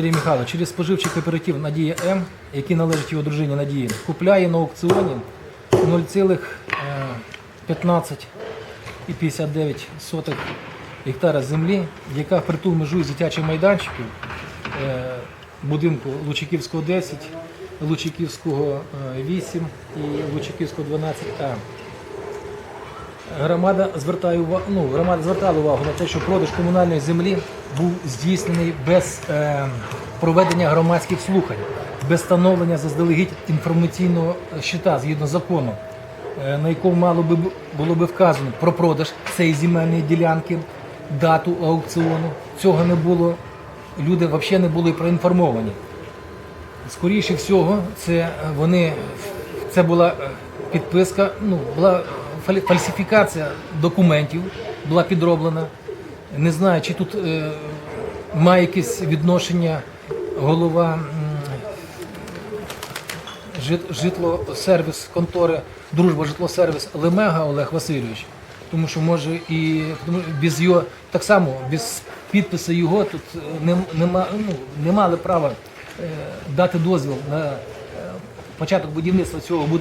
Андрій Михайлович через споживчий кооператив Надія М, який належить його дружині Надії, купляє на аукціоні 0,15,59 гектара землі, яка впритул межує з дитячим майданчиком е, будинку Лучаківського 10, Лучаківського е, 8 і Лучаківського 12А. Громада звертає увагу, ну, громада звертала увагу на те, що продаж комунальної землі був здійснений без е, проведення громадських слухань, без встановлення заздалегідь інформаційного щита згідно закону, е, на якому мало би було би вказано про продаж цієї земельної ділянки, дату аукціону. Цього не було. Люди взагалі не були проінформовані. Скоріше всього, це е, вони це була е, підписка, ну була фальсифікація документів, була підроблена. Не знаю, чи тут е, має якесь відношення голова жит- житлосервіс контори Дружба житлосервіс Лемега Олег Васильович. Тому що може і тому без його так само, без підпису його тут е, не, нема, ну, не мали права е, дати дозвіл на е, початок будівництва цього будинку.